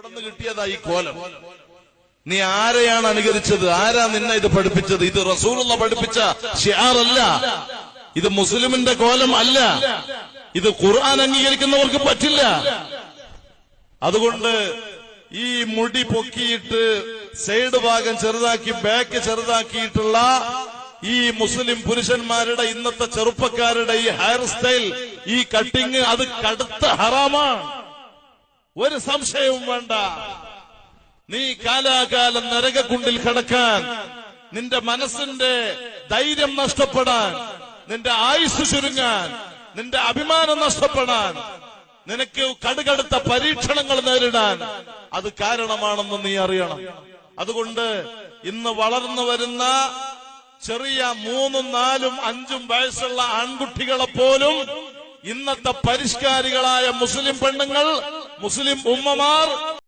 എവിടെ നിന്ന് കിട്ടിയതാ ഈ കോലം. നീ ആരെയാണ് അനുകരിച്ചത്? ആരാ നിന്നെ ഇത് പഠിപ്പിച്ചത്? ഇത് റസൂലുള്ള പഠിപ്പിച്ച ഷിയാറല്ല ഇത് മുസ്ലിമിന്റെ കോലം അല്ല. ഇത് ഖുർആൻ അംഗീകരിക്കുന്നവർക്ക് പറ്റില്ല. അതുകൊണ്ട് ഈ മുടി പൊക്കിയിട്ട് സൈഡ് ഭാഗം ചെറുതാക്കി ബാക്ക് ചെറുതാക്കിയിട്ടുള്ള ഈ മുസ്ലിം പുരുഷന്മാരുടെ ഇന്നത്തെ ചെറുപ്പക്കാരുടെ ഈ ഹെയർ സ്റ്റൈൽ ഈ കട്ടിങ് അത് കടുത്ത ഹറാമാണ്. ഒരു സംശയവും വേണ്ട. നീ കാലാകാലം നരകക്കുണ്ടിൽ കിടക്കാൻ നിന്റെ മനസ്സിന്റെ ധൈര്യം നഷ്ടപ്പെടാൻ നിന്റെ ആയുസ് ചുരുങ്ങാൻ നിന്റെ അഭിമാനം നഷ്ടപ്പെടാൻ നിനക്ക് കടുകടുത്ത പരീക്ഷണങ്ങൾ നേരിടാൻ അത് കാരണമാണെന്ന് നീ അറിയണം. അതുകൊണ്ട് ഇന്ന് വളർന്നു വരുന്ന ചെറിയ മൂന്നും നാലും അഞ്ചും വയസ്സുള്ള ആൺകുട്ടികളെ പോലും ഇന്നത്തെ പരിഷ്കാരികളായ മുസ്ലിം പെണ്ണുങ്ങൾ മുസ്ലിം ഉമ്മമാർ